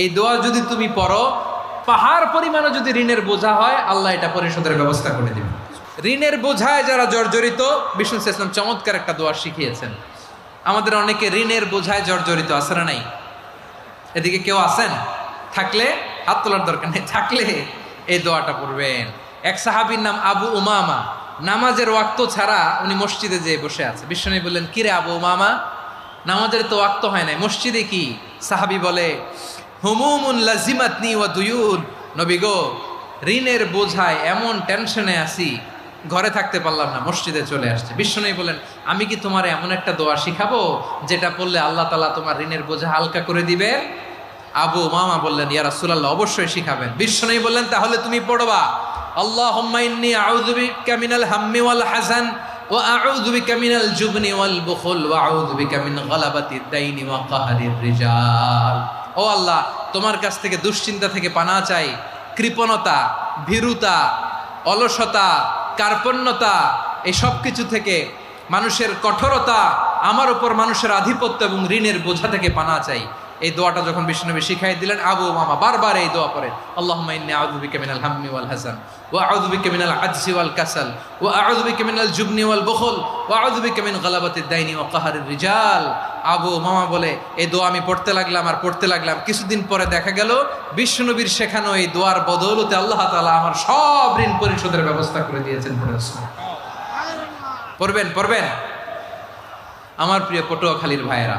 এই দোয়া যদি তুমি পড়ো, পাহাড় পরিমাণে যদি ঋণের বোঝা হয়, আল্লাহ এটা পরিশোধের ব্যবস্থা করে দেবে। ঋণের বোঝায় যারা জর্জরিত, বিষ্ণু ইসলাম চমৎকার একটা দোয়া শিখিয়েছেন। আমাদের অনেকে ঋণের বোঝায় জর্জরিত না নাই? এদিকে কেউ আছেন? থাকলে হাত তোলার দরকার নেই, থাকলে এই দোয়াটা পড়বেন। এক সাহাবীর নাম আবু উমামা, নামাজের ওয়াক্ত ছাড়া উনি মসজিদে যেয়ে বসে আছে। বিশ্বনী বললেন, কিরে আবু উমামা, নামাজের তো ওয়াক্ত হয় নাই, মসজিদে কি? সাহাবি বলে হুমুমুন লাজিমাতনি ওয়া দুয়ুন। নবী গো, ঋণের বোঝায় এমন টেনশনে আছি, ঘরে থাকতে পারলাম না, মসজিদে চলে আসছে। বিশ্বনবী বলেন আমি কি তোমার এমন একটা দোয়া শিখাবো, যেটা পড়লে আল্লাহ তালা তোমার ঋণের বোঝা হালকা করে দিবে আবু মামা বললেন, ইয়া রাসূলুল্লাহ, অবশ্যই শিখাবেন। বিশ্বনবী বললেন, তাহলে তুমি পড়বা আল্লাহ ইন্নী আউযু বিকা মিনাল হাম্মি ওয়াল হাসান ওয়া আউযু বিকা মিনাল জুবনি ওয়াল বুখল ওয়া আউযু বিকা মিন গালাবাতিদ দাইনি ওয়া কাহরির রিজাল। ও আল্লাহ, তোমার কাছ থেকে দুশ্চিন্তা থেকে পানা চাই, কৃপণতা, ভীরুতা, অলসতা, কার্পণ্যতা, এই সব কিছু থেকে মানুষের কঠোরতা, আমার উপর মানুষের আধিপত্য এবং ঋণের বোঝা থেকে পানা চাই। এই দোয়াটা যখন বিষ্ণুনবী শিখাই দিলেন, আবু মামা বারবার এই দোয়া পড়েন আল্লাহুম্মা ইন্নী আউযু বিকা মিনাল হাম্মি ওয়াল হাসান, ওয়া আউযু বিকা মিনাল আজজি ওয়াল কাসাল, ওয়া আউযু বিকা মিনাল জুবনি ওয়াল বুখল, ওয়া আউযু বিকা মিন গালাবাতিদ দাইনি ওয়া কাহরির রিজাল। আবু মামা বলে, এই দোয়া আমি পড়তে লাগলাম আর পড়তে লাগলাম। কিছুদিন পরে দেখা গেল বিষ্ণুনবীর শেখানো এই দোয়ার বদৌলতে আল্লাহ তাআলা আমার সব ঋণ পরিশোধের ব্যবস্থা করে দিয়েছেন পড়বেন পড়বেন। আমার প্রিয় পটুয়াখালীর ভাইয়েরা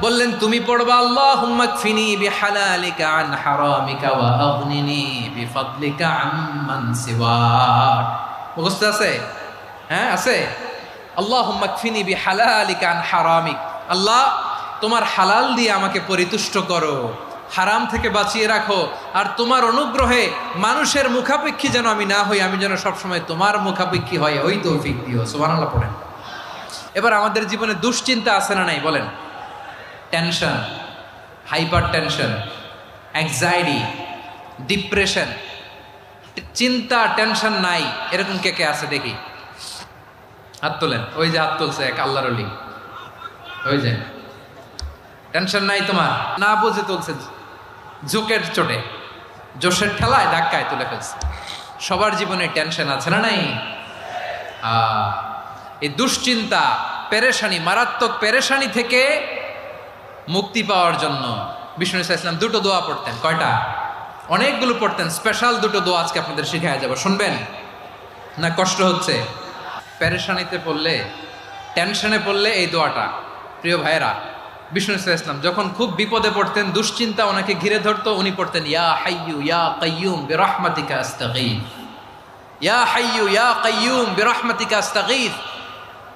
বললেন, তুমি পড়বা আল্লাহ হুম্মাকফিনি বিহালালিকা আন হারামিকা ওয়া আগনিনি বিফাদলিকা আম্মান সিওয়াক। মুখস্থ আছে? হ্যাঁ আছে। আল্লাহ হুম্মাকফিনি বিহালালিকা আন হারামিক। আল্লাহ, তোমার হালাল দিয়ে আমাকে পরিতুষ্ট করো, হারাম থেকে বাঁচিয়ে রাখো, আর তোমার অনুগ্রহে মানুষের মুখাপেক্ষী যেন আমি না হই, আমি যেন সবসময় তোমার মুখাপেক্ষী হয় ওই তৌফিক দিও। সুবহানাল্লাহ পড়েন। এবার আমাদের জীবনে দুশ্চিন্তা আছে না নাই? বলেন। Tension hypertension anxiety depression চিন্তা টেনশন নাই। এরকম কে কে আছে দেখি? হাত তোলেন। ওই যে হাত তুলছে এক আল্লাহর ওই যে। টেনশন নাই তোমার। না বুঝে তুলছে। জোকের চোটে। জোশের ঠেলায় ধাক্কায় তুলে ফেলছে। সবার জীবনে টেনশন আছে না নাই? এই দুশ্চিন্তা, পেরেশানি, মারাত্মক পেরেশানি থেকে মুক্তি পাওয়ার জন্য বিষ্ণু ইসলাম দুটো দোয়া পড়তেন। কয়টা? অনেকগুলো পড়তেন। স্পেশাল দুটো দোয়া আজকে আপনাদের শিখায় যাব। শুনবেন? না কষ্ট হচ্ছে? পেরেশানিতে পড়লে, টেনশনে পড়লে এই দোয়াটা। প্রিয় ভাইয়েরা, বিষ্ণু ইসলাম যখন খুব বিপদে পড়তেন, দুশ্চিন্তা ওনাকে ঘিরে ধরতো, উনি পড়তেন, ইয়া হাইয়ু ইয়া কাইয়ুম বিরহমাতিকা আস্তাগীথ ইয়া হাইয়ু ইয়া কাইয়ুম বিরহমাতিকা আস্তাগীথ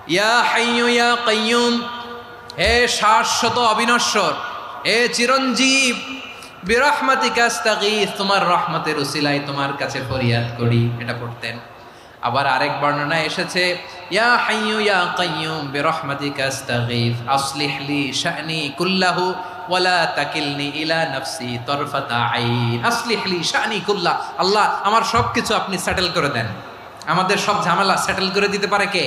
ইয়া হাইয়ু ইয়া কাইয়ুম হে শাশ্বত অবিনশ্বর, হে চিরঞ্জীব, বিরহমাতিকা আস্তাগীথ তোমার রহমতের উসিলায় তোমার কাছে ফরিয়াদ করি। এটা পড়তেন। আবার আরেক বর্ণনায় এসেছে, ইয়া হাইয়ু ইয়া কাইয়ুম বিরহমাতিকা আস্তাগীথ আসলিহ লি শানি কুল্লাহু, ওয়ালা তাকিলনি ইলা নাফসি তরফাতা আইন। আসলিহ লি শানি কুল্লাহ, আল্লাহ, আমার সব কিছু আপনি সেটেল করে দেন। আমাদের সব ঝামেলা সেটেল করে দিতে পারে কে?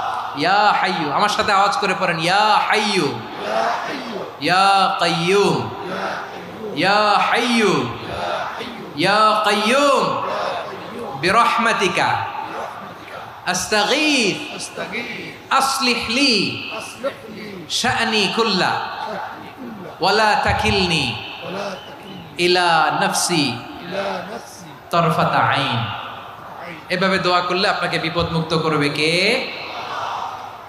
ইয়া হাইয়ু আমার সাথে আওয়াজ করে পড়েন ইয়া হাইয়ু ইয়া কাইয়ুম ইয়া হাইয়ু ইয়া কাইয়ুম বিরহমাতিকা আস্তাগীথ أستغيث أصلح لي أصلح لي شأني كله ولا تكلني ولا تكلني إلى نفسي إلى نفسي طرفة عين عين এভাবে দোয়া করলে আপনাকে বিপদ মুক্ত করবে কে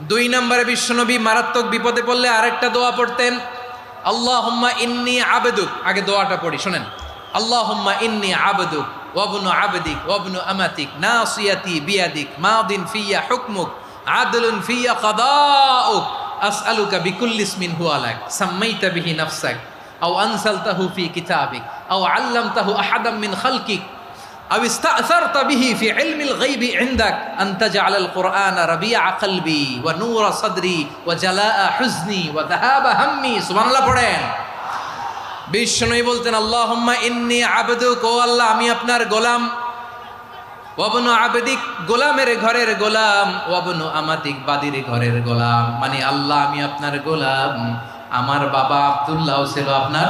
দুই নম্বরে বিশ্বনবী মারাত্মক বিপদে পড়লে আরেকটা দোয়া পড়তেন, আল্লাহুম্মা ইন্নি আবেদুক। আগে দোয়াটা পড়ি, শোনেন। আল্লাহুম্মা ইন্নি আবেদুক, ওয়াবনু আবেদিক, ওয়াবনু আমাতিক, নাসিয়াতি বিয়াদিক, মাদিন ফিয়া হুকমুক, আদলুন ফিয়া কাদাউক, আসআলুকা বিকুল্লি ইসমিন হুয়া লাক, সাম্মাইতা বিহি নাফসাক, আও আনসালতাহু ফি কিতাবিক, আও আল্লামতাহু আহাদাম মিন খালকিক। أو استأثرت به في علم الغيب عندك أن تجعل القرآن ربيع قلبي ونور صدري وجلاء حزني وذهاب همي سبحان الله পড়েন বিষ্ণুই বলতেন আল্লাহুম্মা ইন্নি আবদুক ও আল্লাহ আমি আপনার গোলাম ওয়াবনু আবেদিক গোলামের ঘরের গোলাম ওয়াবনু আমাতিক বাদির ঘরের গোলাম মানে আল্লাহ আমি আপনার গোলাম আমার বাবা আব্দুল্লাহ ছিল আপনার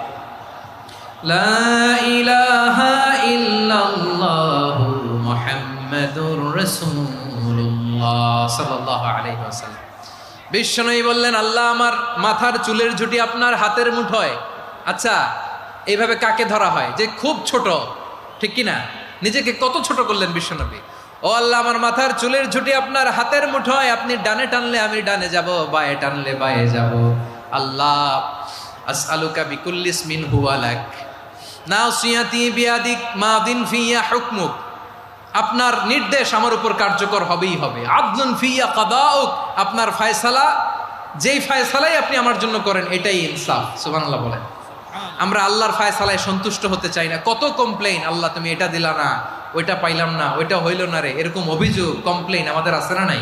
ইল্লাল্লাহু মুহাম্মাদুর রাসূলুল্লাহ সাল্লাল্লাহু আলাইহি ওয়াসাল্লাম। বিশ্বনবী বললেন, আল্লাহ আমার মাথার চুলের ঝুটি আপনার হাতের মুঠোয়। আচ্ছা এইভাবে কাকে ধরা হয়? যে খুব ছোট, ঠিক কি না নিজেকে কত ছোট করলেন বিশ্বনবী? ও আল্লাহ, আমার মাথার চুলের ঝুটি আপনার হাতের মুঠোয়। আপনি ডানে টানলে আমি ডানে যাব, বায়ে টানলে বায়ে যাব। আল্লাহ, আসআলুকা বিকুল্লিস মিন হুয়ালাক নাসিয়াতি বিয়াদিক মাদিন ফিয়া হুকমুক আপনার নির্দেশ আমার উপর কার্যকর হবেই হবে। আদলুন ফিয়া কাদাউক, আপনার ফায়সালা, যেই ফায়সালাই আপনি আমার জন্য করেন, এটাই ইনসাফ, সুবহানাল্লাহ বলেন। আমরা আল্লাহর ফায়সালায় সন্তুষ্ট হতে চাই না। কত কমপ্লেইন আল্লাহ তুমি এটা দিলা না, ওইটা পাইলাম না, ওইটা হইল না রে, এরকম অভিযোগ কমপ্লেইন আমাদের আছে না নাই?